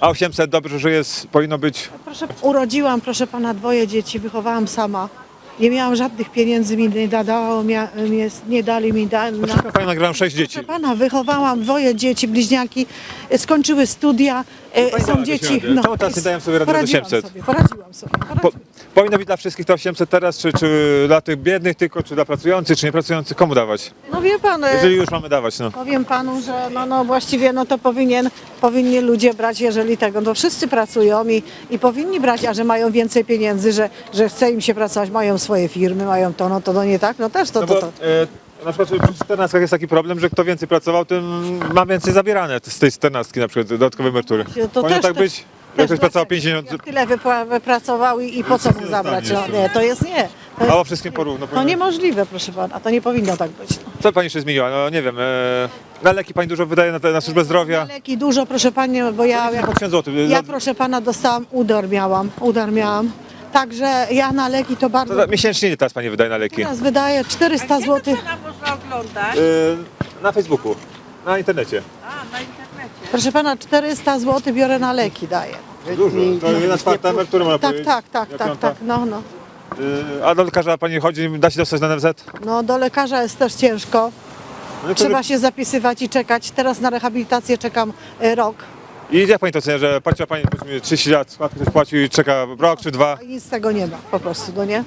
A 800 dobrze, że jest, powinno być. Proszę, urodziłam, proszę pana, dwoje dzieci, wychowałam sama. Nie miałam żadnych pieniędzy, mi nie, dało, mia, nie, dali mi da, na, Dlaczego pani nagrałam 6 dzieci? Proszę pana, wychowałam dwoje dzieci, bliźniaki, e, skończyły studia, e, Pani są dzieci. radę. Czemu teraz nie dają sobie rady poradziłam 800? Sobie, poradziłam sobie. Po, Poradziłam. powinno być dla wszystkich to 800 teraz, czy, czy dla tych biednych tylko, czy dla pracujących, czy niepracujących? Komu dawać? No wie pan, e, Jeżeli już mamy dawać, no. powiem panu, że no, no właściwie no to powinien, powinni ludzie brać, jeżeli tego, no wszyscy pracują i, i powinni brać, a że mają więcej pieniędzy, że, że chce im się pracować, mają swoje firmy, mają to, no to no nie tak, no też to, No to, bo to. e, na przykład przy 14 jest taki problem, że kto więcej pracował, tym ma więcej zabierane z tej 14 na przykład dodatkowej emerytury. To Powinno też- tak też- być? też ktoś pracował dlatego. 50 Jak tyle wypła- wypracował i, i po co mu zabrać? No, nie, to jest nie. To, Albo jest, wszystkim porówno. to powinno- niemożliwe, proszę pana, to nie powinno tak być. No. Co pani jeszcze zmieniła? No nie wiem. E, na leki pani dużo wydaje na, te, na służbę zdrowia. Leki dużo, proszę pani, bo ja, ja, 1000 zł. ja proszę pana dostałam udar miałam, udar miałam. Także ja na leki to bardzo. To, miesięcznie ile teraz pani wydaje na leki? Teraz wydaję 400 zł. Pana można oglądać. E, na Facebooku, na internecie. A, na internecie. Proszę pana, 400 zł biorę na leki daję. Dużo. To jedna czwarta emerytury można Tak, powiedzieć. tak, tak, tak, piąta. tak, no, no. E, a do lekarza pani chodzi, da się dostać na NFZ? No do lekarza jest też ciężko. No, Trzeba się zapisywać i czekać. Teraz na rehabilitację czekam e, rok. I jak pani to ocenia, że płaciła pani powiedzmy 30 lat, składki ktoś płacił i czeka rok czy dwa? I nic z tego nie ma po prostu, no nie?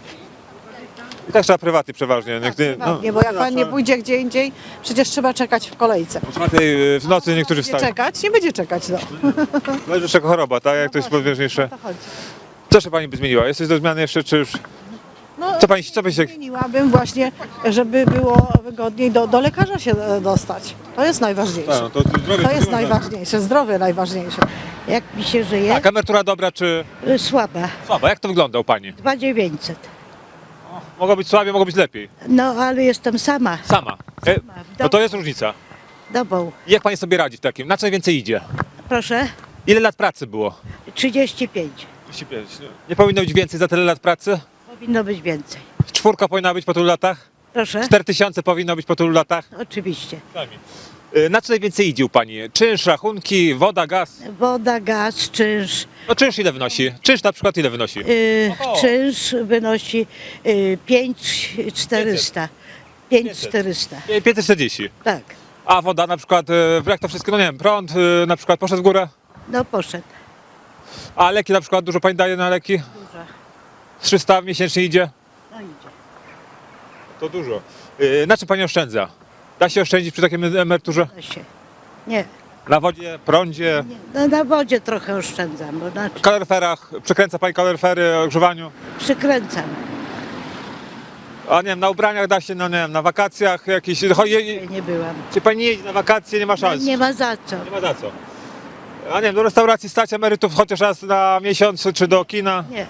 I tak trzeba prywatnie przeważnie. Niektórzy- Nie, bo jak pan nie pójdzie gdzie indziej, przecież trzeba czekać w kolejce. O czwartej e, w nocy niektórzy Nie wstają. czekać, nie będzie czekać, no. No i jeszcze choroba, tak? Jak to jest podwieżniejsze. To chodzi. Co jeszcze pani by zmieniła? Jesteś do zmiany jeszcze, czy już... Co pani, co by się... zmieniłabym właśnie, żeby było wygodniej do, do lekarza się dostać. To jest najważniejsze. no to zdrowie To jest najważniejsze, zdrowie najważniejsze. Jak mi się żyje? Tak, emerytura dobra czy Y, Słaba. słaba? Jak to wygląda u pani? 2900. Mogło być słabiej, mogło być lepiej. No ale jestem sama. Sama. E, no to jest różnica. Dobą. Jak pani sobie radzi w takim? Na co najwięcej idzie? Proszę. Ile lat pracy było? 35. 35. Nie powinno być więcej za tyle lat pracy? Powinno być więcej. Czwórka powinna być po tylu latach? Proszę. 4000 powinno być po tylu latach? Oczywiście. E, Na co najwięcej idzie u pani? Czynsz, rachunki, woda, gaz? Woda, gaz, czynsz. No czynsz ile wynosi? Czynsz na przykład ile wynosi? Y, Oho. czynsz wynosi y, 5400. 5400. E, 540. Tak. A woda na przykład, e, jak to wszystko, no nie wiem, prąd e, na przykład poszedł w górę? No poszedł. A leki na przykład, dużo pani daje na leki? Dużo. 300 miesięcznie idzie? No idzie. To dużo. E, Na czym pani oszczędza? Da się oszczędzić przy takiej emeryturze? Da się. Nie. Na wodzie, prądzie, nie. No, na wodzie trochę oszczędzam, bo na, kaloryferach? Przekręca pani kaloryfery, ogrzewaniu? przykręcam. A nie wiem, na ubraniach da się, no nie wiem, na wakacjach jakieś... je- Nie byłam. Czy pani nie jeździ na wakacje, nie ma No, szans? nie ma za co. Nie ma za co. A nie wiem, do restauracji stać emerytów chociaż raz na miesiąc, czy do kina? Nie.